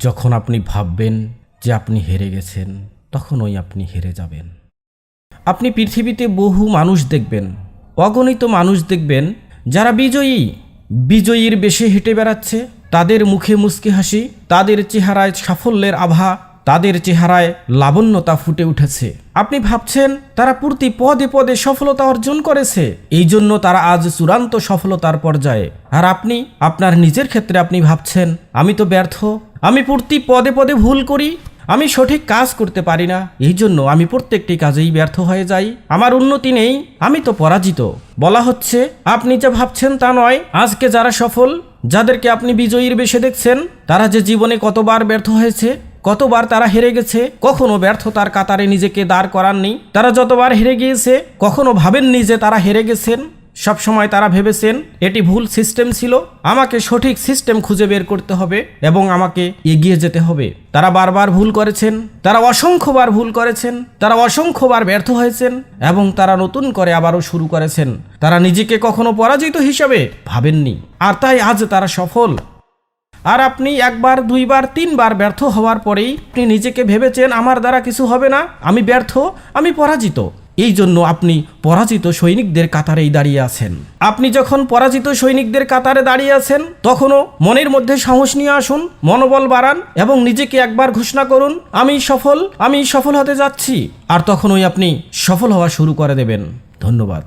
যখন আপনি ভাববেন যে আপনি হেরে গেছেন, তখনই আপনি হেরে যাবেন। আপনি পৃথিবীতে বহু মানুষ দেখবেন, অগণিত মানুষ দেখবেন, যারা বিজয়ী। বিজয়ীর বেশে হেঁটে বেড়াচ্ছে, তাদের মুখে মুচকি হাসি, তাদের চেহারায় সাফল্যের আভা, তাদের চেহারায় লাবণ্যতা ফুটে উঠেছে। আপনি ভাবছেন, তারা প্রতি পদে পদে সফলতা অর্জন করেছে এই জন্য তারা আজ চূড়ান্ত সফলতার পর্যায়ে। আর আপনি, আপনার নিজের ক্ষেত্রে আপনি ভাবছেন, আমি তো ব্যর্থ আমি প্রতি পদে পদে ভুল করি, আমি সঠিক কাজ করতে পারি না, এই জন্য আমি প্রত্যেকটি কাজেই ব্যর্থ হয়ে যাই। আমার উন্নতি নেই, আমি তো পরাজিত। বলা হচ্ছে, আপনি যা ভাবছেন তা নয়, আজকে যারা সফল, যাদেরকে আপনি বিজয়ীর বেশে দেখছেন, তারা যে জীবনে কতবার ব্যর্থ হয়েছে, কতবার তারা হেরে গেছে, কখনো ব্যর্থতার কাতারে নিজেকে দাঁড় করাননি, তারা যতবার হেরে গিয়েছে, কখনো ভাবেননি যে তারা হেরে গেছেন। সবসময় তারা ভেবেছেন এটি ভুল সিস্টেম ছিল। আমাকে সঠিক সিস্টেম খুঁজে বের করতে হবে এবং আমাকে এগিয়ে যেতে হবে। তারা বারবার ভুল করেছেন, তারা অসংখ্যবার ভুল করেছেন, তারা অসংখ্যবার ব্যর্থ হয়েছেন এবং তারা নতুন করে আবারও শুরু করেছেন। তারা নিজেকে কখনো পরাজিত হিসাবে ভাবেননি, আর তাই আজ তারা সফল। আর আপনি একবার, দুইবার, তিনবার ব্যর্থ হওয়ার পরেই আপনি নিজেকে ভেবেছেন, আমার দ্বারা কিছু হবে না, আমি ব্যর্থ, আমি পরাজিত। এই জন্য আপনি পরাজিত সৈনিকদের কাতারেই দাঁড়িয়ে আছেন। আপনি যখন পরাজিত সৈনিকদের কাতারে দাঁড়িয়ে আছেন, তখনও মনের মধ্যে সাহস নিয়ে আসুন, মনোবল বাড়ান এবং নিজেকে একবার ঘোষণা করুন, আমি সফল আমি সফল হতে যাচ্ছি। আর তখনই আপনি সফল হওয়া শুরু করে দেবেন। ধন্যবাদ।